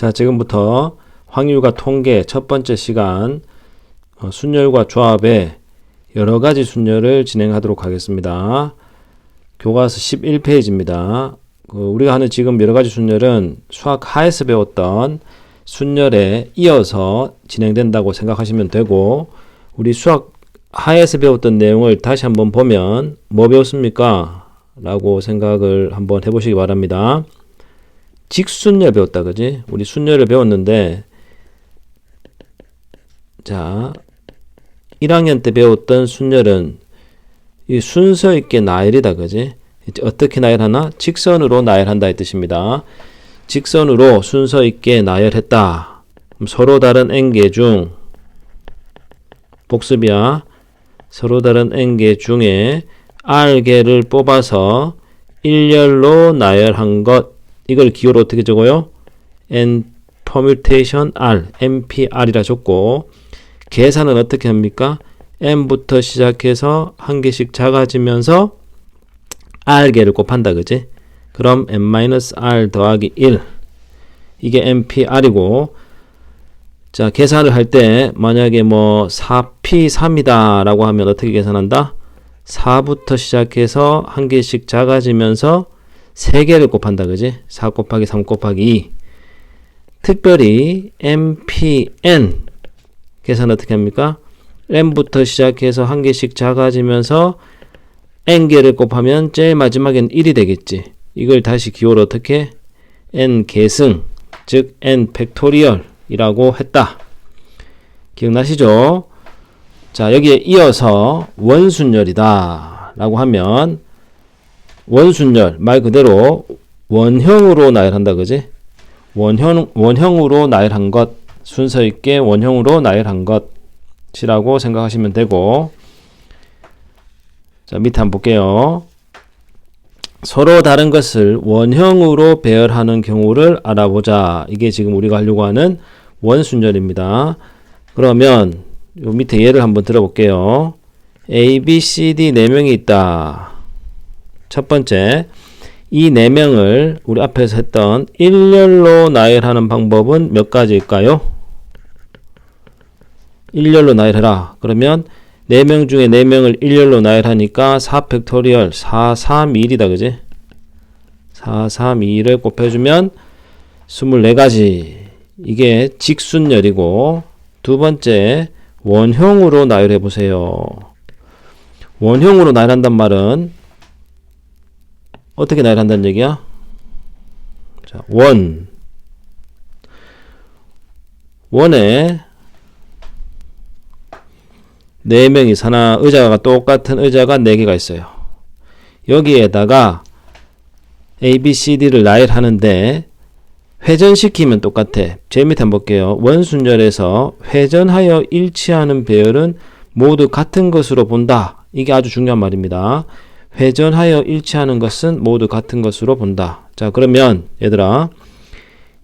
자, 지금부터 확률과 통계 첫 번째 시간 어, 순열과 조합의 여러 가지 순열을 진행하도록 하겠습니다. 교과서 11페이지입니다. 그 우리가 하는 지금 여러 가지 순열은 수학 하에서 배웠던 순열에 이어서 진행된다고 생각하시면 되고 우리 수학 하에서 배웠던 내용을 다시 한번 보면 뭐 배웠습니까? 라고 생각을 한번 해보시기 바랍니다. 직순열 배웠다 그지? 우리 순열을 배웠는데 자 1학년 때 배웠던 순열은 이 순서 있게 나열이다 그지? 어떻게 나열하나? 직선으로 나열한다 이 뜻입니다. 직선으로 순서 있게 나열했다. 서로 다른 n개 중 복습이야. 서로 다른 n개 중에 r개를 뽑아서 일렬로 나열한 것 이걸 기호로 어떻게 적어요? n permutation r, npr이라 적고 계산은 어떻게 합니까? n부터 시작해서 한 개씩 작아지면서 r개를 곱한다 그지? 그럼 n-r 더하기 1 이게 npr이고 자 계산을 할 때 만약에 뭐 4p3이다 라고 하면 어떻게 계산한다? 4부터 시작해서 한 개씩 작아지면서 3개를 곱한다 그지? 4 곱하기 3 곱하기 2 특별히 mpn 계산 어떻게 합니까? n부터 시작해서 한 개씩 작아지면서 n개를 곱하면 제일 마지막엔 1이 되겠지. 이걸 다시 기호로 어떻게? n 계승, 즉 n 팩토리얼이라고 했다. 기억나시죠? 자, 여기에 이어서 원순열이다 라고 하면 원순열 말 그대로 원형으로 나열한다 그지? 원형 원형으로 나열한 것 순서 있게 원형으로 나열한 것이라고 생각하시면 되고 자 밑에 한번 볼게요. 서로 다른 것을 원형으로 배열하는 경우를 알아보자. 이게 지금 우리가 하려고 하는 원순열입니다. 그러면 요 밑에 예를 한번 들어볼게요. A, B, C, D 네 명이 있다. 첫 번째, 이 네 명을 우리 앞에서 했던 일렬로 나열하는 방법은 몇 가지일까요? 일렬로 나열해라. 그러면 4명 중에 4명을 일렬로 나열하니까 4 팩토리얼 4, 3, 2 1이다. 그지? 4, 3, 2 1을 곱해주면 24가지. 이게 직순열이고 두 번째 원형으로 나열해 보세요. 원형으로 나열한단 말은 어떻게 나열 한다는 얘기야? 자, 원. 원에 네 명이 사나 의자가 똑같은 의자가 네 개가 있어요. 여기에다가 A, B, C, D를 나열하는데 회전시키면 똑같아. 제일 밑에 한번 볼게요. 원순열에서 회전하여 일치하는 배열은 모두 같은 것으로 본다. 이게 아주 중요한 말입니다. 회전하여 일치하는 것은 모두 같은 것으로 본다. 자, 그러면 얘들아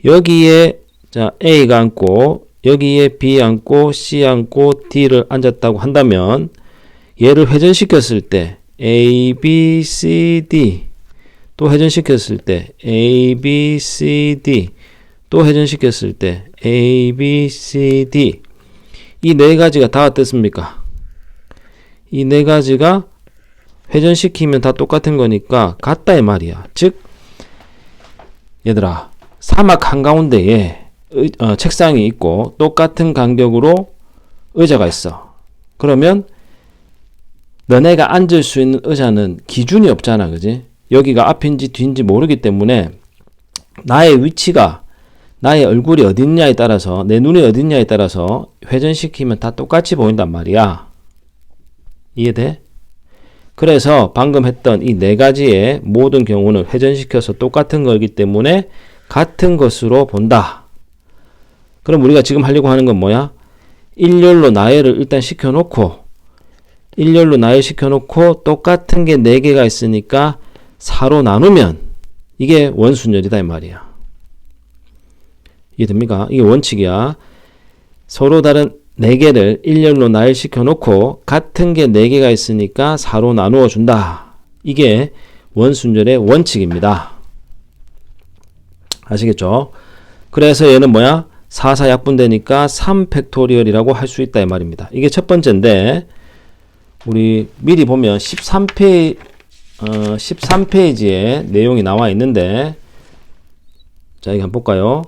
여기에 자, A가 앉고 여기에 B 앉고 C 앉고 D를 앉았다고 한다면 얘를 회전시켰을 때 A, B, C, D 또 회전시켰을 때 A, B, C, D 또 회전시켰을 때 A, B, C, D 이 네 가지가 다 어떻습니까? 이 네 가지가 회전시키면 다 똑같은 거니까 같다 이 말이야. 즉 얘들아 사막 한가운데에 의, 어, 책상이 있고 똑같은 간격으로 의자가 있어. 그러면 너네가 앉을 수 있는 의자는 기준이 없잖아. 그지? 여기가 앞인지 뒤인지 모르기 때문에 나의 위치가 나의 얼굴이 어딨냐에 따라서 내 눈이 어딨냐에 따라서 회전시키면 다 똑같이 보인단 말이야. 이해돼? 그래서 방금 했던 이 네 가지의 모든 경우는 회전시켜서 똑같은 거기 때문에 같은 것으로 본다. 그럼 우리가 지금 하려고 하는 건 뭐야? 일렬로 나열을 일단 시켜놓고 일렬로 나열 시켜놓고 똑같은 게 4개가 있으니까 4로 나누면 이게 원순열이다 이 말이야. 이해됩니까? 이게 원칙이야. 서로 다른 4개를 일렬로 나열시켜 놓고 같은 게 4개가 있으니까 4로 나누어 준다. 이게 원순열의 원칙입니다. 아시겠죠? 그래서 얘는 뭐야? 4사 약분되니까 3 팩토리얼이라고 할 수 있다 이 말입니다. 이게 첫 번째인데 우리 미리 보면 13페이지 어, 13페이지에 내용이 나와 있는데 자, 이거 한번 볼까요?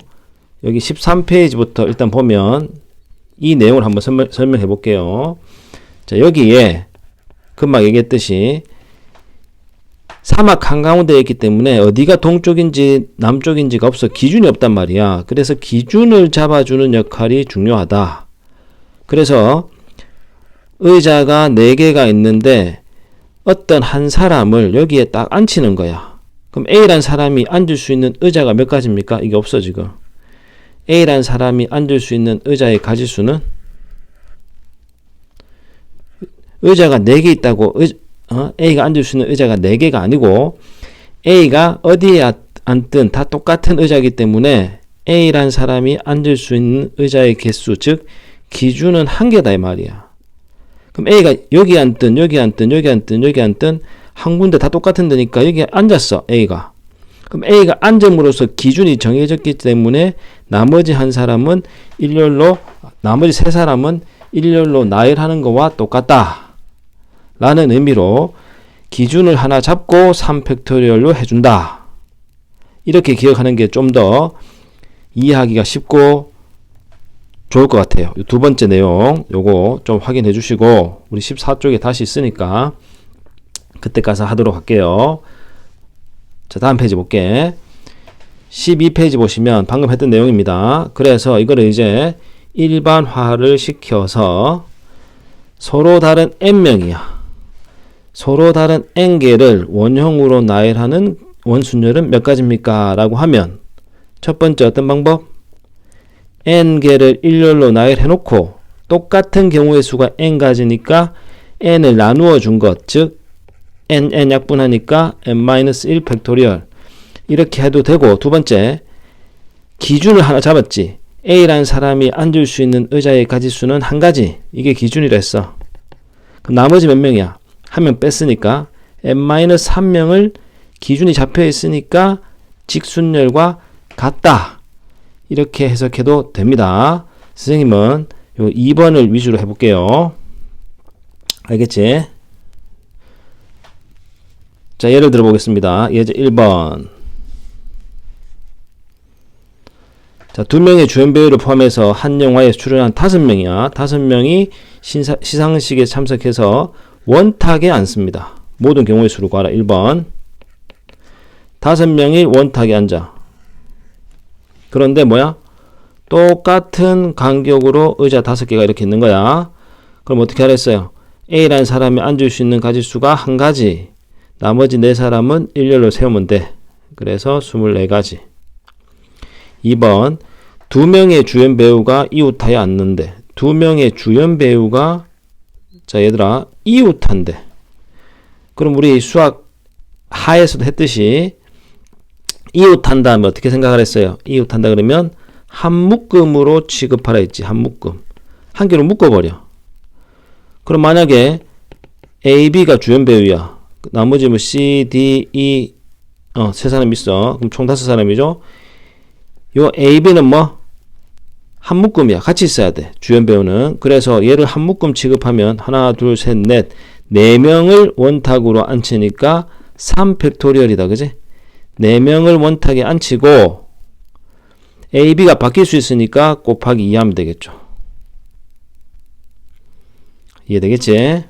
여기 13페이지부터 일단 보면 이 내용을 한번 설명, 설명해 볼게요. 자, 여기에 금방 얘기했듯이 사막 한가운데에 있기 때문에 어디가 동쪽인지 남쪽인지가 없어 기준이 없단 말이야. 그래서 기준을 잡아주는 역할이 중요하다. 그래서 의자가 4개가 있는데 어떤 한 사람을 여기에 딱 앉히는 거야. 그럼 A란 사람이 앉을 수 있는 의자가 몇 가지입니까? 이게 없어 지금. A란 사람이 앉을 수 있는 의자의 가지수는 의자가 4개 있다고 의, 어? A가 앉을 수 있는 의자가 4개가 아니고 A가 어디에 앉든 다 똑같은 의자이기 때문에 A란 사람이 앉을 수 있는 의자의 개수 즉 기준은 한 개다 이 말이야. 그럼 A가 여기 앉든 여기 앉든 여기 앉든 여기 앉든 한 군데 다 똑같은 데니까 여기 앉았어 A가. 그럼 A가 앉음으로써 기준이 정해졌기 때문에 나머지 한 사람은 일렬로 나머지 세 사람은 일렬로 나열하는 거와 똑같다. 라는 의미로 기준을 하나 잡고 3팩토리얼로 해준다. 이렇게 기억하는 게 좀 더 이해하기가 쉽고 좋을 것 같아요. 이두 번째 내용 요거 좀 확인해 주시고 우리 14쪽에 다시 있으니까 그때 가서 하도록 할게요. 자, 다음 페이지 볼게. 12페이지 보시면 방금 했던 내용입니다. 그래서 이거를 이제 일반화를 시켜서 서로 다른 n명이야. 서로 다른 n개를 원형으로 나열하는 원순열은 몇 가지입니까? 라고 하면 첫 번째 어떤 방법? n개를 일렬로 나열해 놓고 똑같은 경우의 수가 n가지니까 n을 나누어 준 것, 즉 n, n 약분하니까 n-1 팩토리얼. 이렇게 해도 되고 두 번째 기준을 하나 잡았지. A라는 사람이 앉을 수 있는 의자의 가지수는 한 가지. 이게 기준이라 했어. 그럼 나머지 몇 명이야? 한 명 뺐으니까 n-3명을 기준이 잡혀 있으니까 직순열과 같다. 이렇게 해석해도 됩니다. 선생님은 요 2번을 위주로 해볼게요. 알겠지? 자, 예를 들어 보겠습니다. 예제 1번. 자, 두 명의 주연 배우를 포함해서 한 영화에 출연한 다섯 명이야. 다섯 명이 신사, 시상식에 참석해서 원탁에 앉습니다. 모든 경우의 수를 구하라. 1번. 다섯 명이 원탁에 앉아. 그런데 뭐야? 똑같은 간격으로 의자 다섯 개가 이렇게 있는 거야. 그럼 어떻게 하랬어요? A라는 사람이 앉을 수 있는 가지수가 한 가지. 나머지 네 사람은 일렬로 세우면 돼. 그래서 24가지. 2번. 두 명의 주연 배우가 이웃하에 앉는데, 두 명의 주연 배우가, 자, 얘들아, 이웃한데. 그럼 우리 수학 하에서도 했듯이, 이웃한다 하면 어떻게 생각을 했어요? 이웃한다 그러면 한 묶음으로 취급하라 했지, 한 묶음. 한 개로 묶어버려. 그럼 만약에 A, B가 주연 배우야. 나머지 뭐 C, D, E 어, 세 사람 있어. 그럼 총 다섯 사람이죠. 요 A, B는 뭐? 한 묶음이야. 같이 있어야 돼. 주연 배우는. 그래서 얘를 한 묶음 취급하면 하나, 둘, 셋, 넷, 네 명을 원탁으로 앉히니까 3 팩토리얼이다. 그지? 네 명을 원탁에 앉히고 A, B가 바뀔 수 있으니까 곱하기 2 하면 되겠죠. 이해되겠지?